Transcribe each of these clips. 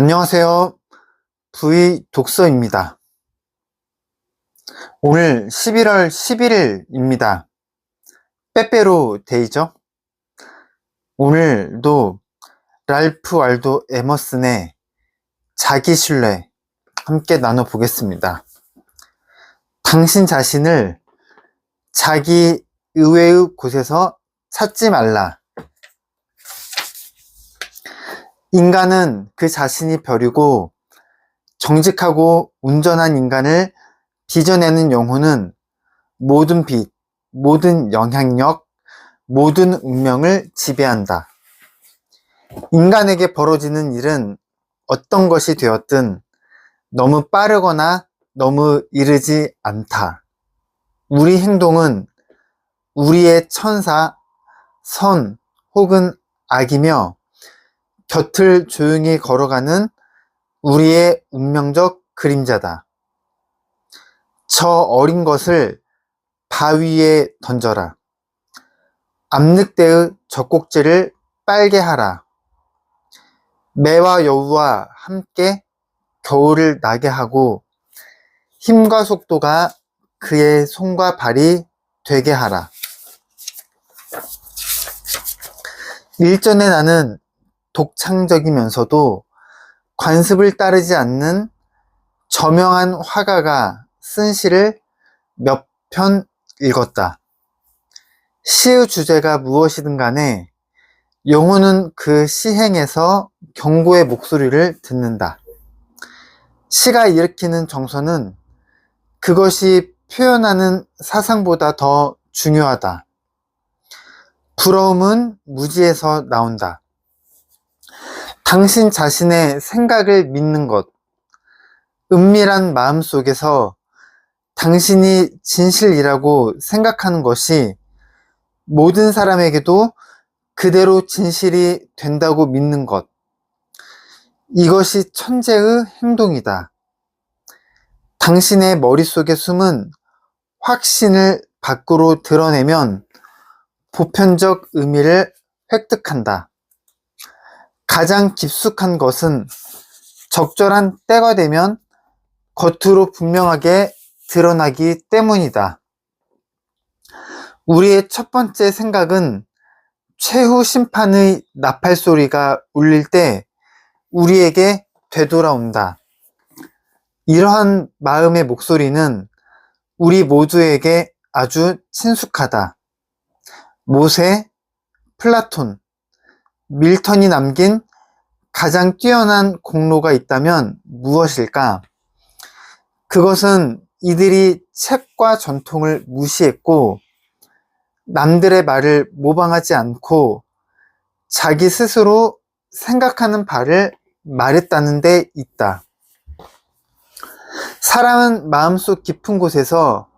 안녕하세요. V 독서입니다. 오늘 11월 11일입니다. 빼빼로 데이죠? 오늘도 랄프 왈도 에머슨의 자기 신뢰 함께 나눠보겠습니다. 당신 자신을 자기 의외의 곳에서 찾지 말라. 인간은 그 자신이 벼리고 정직하고 온전한 인간을 빚어내는 영혼은 모든 빛, 모든 영향력, 모든 운명을 지배한다. 인간에게 벌어지는 일은 어떤 것이 되었든 너무 빠르거나 너무 이르지 않다. 우리 행동은 우리의 천사, 선 혹은 악이며 곁을 조용히 걸어가는 우리의 운명적 그림자다. 저 어린 것을 바위에 던져라. 암늑대의 젖꼭지를 빨게 하라. 매와 여우와 함께 겨울을 나게 하고 힘과 속도가 그의 손과 발이 되게 하라. 일전에 나는 독창적이면서도 관습을 따르지 않는 저명한 화가가 쓴 시를 몇 편 읽었다. 시의 주제가 무엇이든 간에 영혼은 그 시행에서 경고의 목소리를 듣는다. 시가 일으키는 정서는 그것이 표현하는 사상보다 더 중요하다. 부러움은 무지에서 나온다. 당신 자신의 생각을 믿는 것, 은밀한 마음 속에서 당신이 진실이라고 생각하는 것이 모든 사람에게도 그대로 진실이 된다고 믿는 것. 이것이 천재의 행동이다. 당신의 머릿속에 숨은 확신을 밖으로 드러내면 보편적 의미를 획득한다. 가장 깊숙한 것은 적절한 때가 되면 겉으로 분명하게 드러나기 때문이다. 우리의 첫 번째 생각은 최후 심판의 나팔 소리가 울릴 때 우리에게 되돌아온다. 이러한 마음의 목소리는 우리 모두에게 아주 친숙하다. 모세, 플라톤, 밀턴이 남긴 가장 뛰어난 공로가 있다면 무엇일까? 그것은 이들이 책과 전통을 무시했고 남들의 말을 모방하지 않고 자기 스스로 생각하는 바를 말했다는 데 있다. 사람은 마음속 깊은 곳에서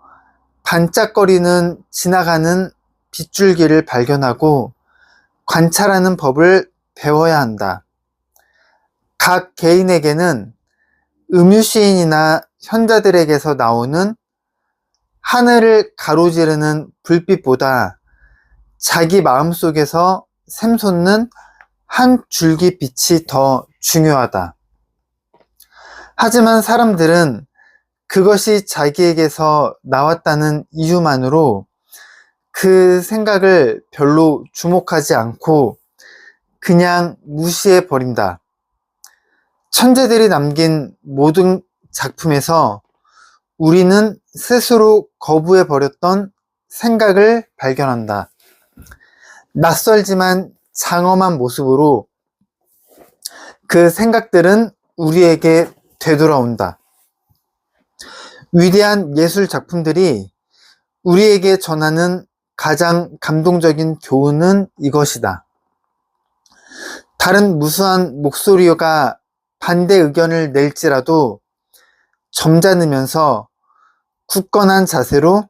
반짝거리는 지나가는 빗줄기를 발견하고 관찰하는 법을 배워야 한다. 각 개인에게는 음유시인이나 현자들에게서 나오는 하늘을 가로지르는 불빛보다 자기 마음속에서 샘솟는 한 줄기 빛이 더 중요하다. 하지만 사람들은 그것이 자기에게서 나왔다는 이유만으로 그 생각을 별로 주목하지 않고 그냥 무시해 버린다. 천재들이 남긴 모든 작품에서 우리는 스스로 거부해 버렸던 생각을 발견한다. 낯설지만 장엄한 모습으로 그 생각들은 우리에게 되돌아온다. 위대한 예술 작품들이 우리에게 전하는 가장 감동적인 교훈은 이것이다. 다른 무수한 목소리가 반대 의견을 낼지라도 점잖으면서 굳건한 자세로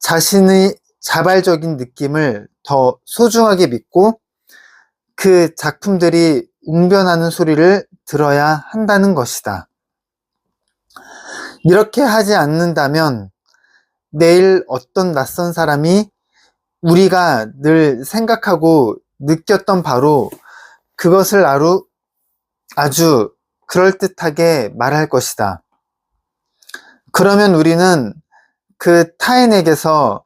자신의 자발적인 느낌을 더 소중하게 믿고 그 작품들이 웅변하는 소리를 들어야 한다는 것이다. 이렇게 하지 않는다면 내일 어떤 낯선 사람이 우리가 늘 생각하고 느꼈던 바로 그것을 아주, 아주 그럴듯하게 말할 것이다. 그러면 우리는 그 타인에게서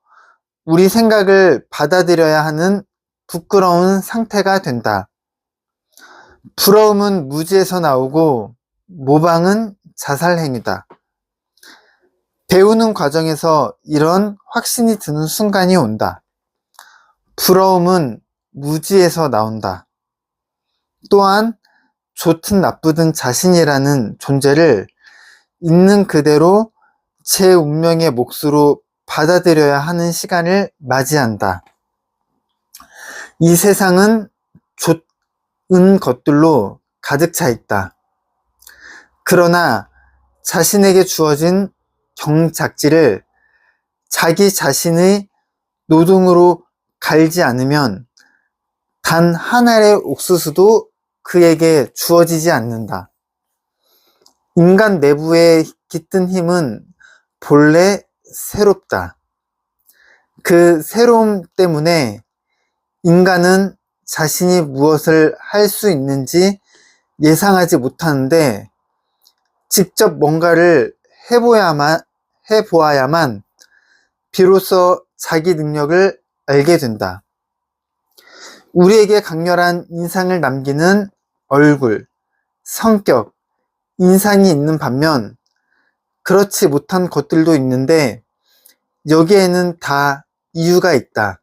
우리 생각을 받아들여야 하는 부끄러운 상태가 된다. 부러움은 무지에서 나오고 모방은 자살행위다. 배우는 과정에서 이런 확신이 드는 순간이 온다. 부러움은 무지에서 나온다. 또한 좋든 나쁘든 자신이라는 존재를 있는 그대로 제 운명의 몫으로 받아들여야 하는 시간을 맞이한다. 이 세상은 좋은 것들로 가득 차 있다. 그러나 자신에게 주어진 경작지를 자기 자신의 노동으로 갈지 않으면 단 한 알의 옥수수도 그에게 주어지지 않는다. 인간 내부에 깃든 힘은 본래 새롭다. 그 새로움 때문에 인간은 자신이 무엇을 할 수 있는지 예상하지 못하는데 직접 뭔가를 해보야만, 해보아야만 비로소 자기 능력을 알게 된다. 우리에게 강렬한 인상을 남기는 얼굴, 성격, 인상이 있는 반면 그렇지 못한 것들도 있는데 여기에는 다 이유가 있다.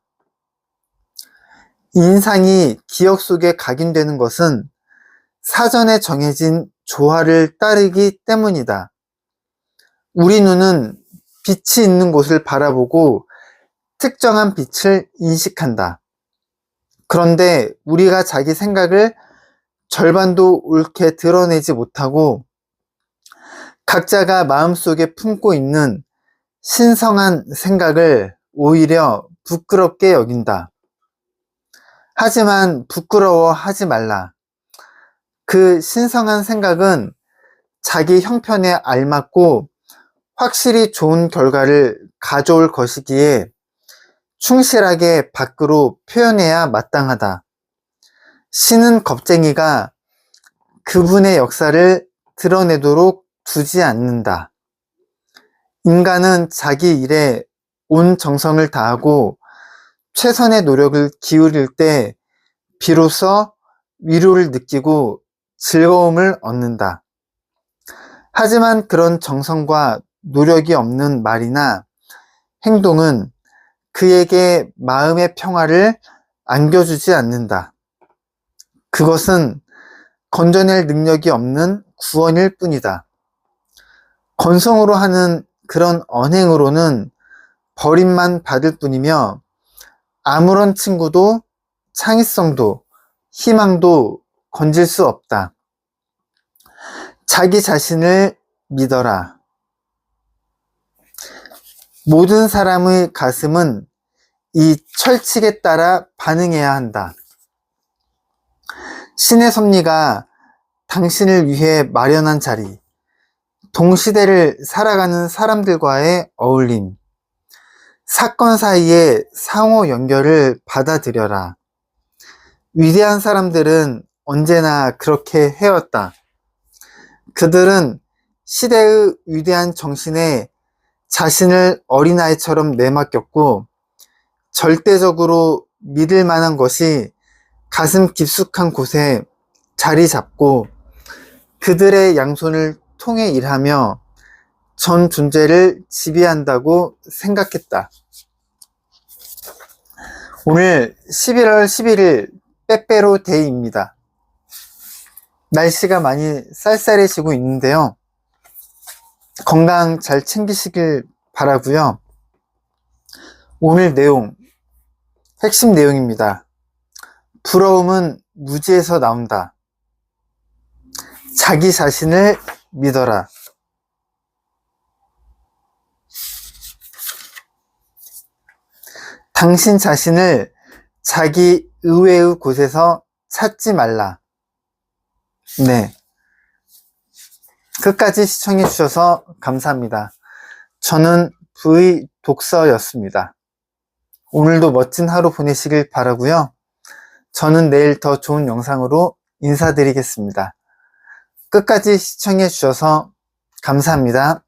인상이 기억 속에 각인되는 것은 사전에 정해진 조화를 따르기 때문이다. 우리 눈은 빛이 있는 곳을 바라보고 특정한 빛을 인식한다. 그런데 우리가 자기 생각을 절반도 옳게 드러내지 못하고 각자가 마음속에 품고 있는 신성한 생각을 오히려 부끄럽게 여긴다. 하지만 부끄러워 하지 말라. 그 신성한 생각은 자기 형편에 알맞고 확실히 좋은 결과를 가져올 것이기에 충실하게 밖으로 표현해야 마땅하다. 신은 겁쟁이가 그분의 역사를 드러내도록 두지 않는다. 인간은 자기 일에 온 정성을 다하고 최선의 노력을 기울일 때 비로소 위로를 느끼고 즐거움을 얻는다. 하지만 그런 정성과 노력이 없는 말이나 행동은 그에게 마음의 평화를 안겨주지 않는다. 그것은 건져낼 능력이 없는 구원일 뿐이다. 건성으로 하는 그런 언행으로는 버림만 받을 뿐이며 아무런 친구도 창의성도 희망도 건질 수 없다. 자기 자신을 믿어라. 모든 사람의 가슴은 이 철칙에 따라 반응해야 한다. 신의 섭리가 당신을 위해 마련한 자리, 동시대를 살아가는 사람들과의 어울림, 사건 사이의 상호 연결을 받아들여라. 위대한 사람들은 언제나 그렇게 해왔다. 그들은 시대의 위대한 정신에 자신을 어린아이처럼 내맡겼고 절대적으로 믿을 만한 것이 가슴 깊숙한 곳에 자리 잡고 그들의 양손을 통해 일하며 전 존재를 지배한다고 생각했다. 오늘 11월 11일 빼빼로 데이입니다. 날씨가 많이 쌀쌀해지고 있는데요. 건강 잘 챙기시길 바라고요. 오늘 내용 핵심 내용입니다. 부러움은 무지에서 나온다. 자기 자신을 믿어라. 당신 자신을 자기 의외의 곳에서 찾지 말라. 네. 끝까지 시청해 주셔서 감사합니다. 저는 V 독서였습니다. 오늘도 멋진 하루 보내시길 바라고요. 저는 내일 더 좋은 영상으로 인사드리겠습니다. 끝까지 시청해 주셔서 감사합니다.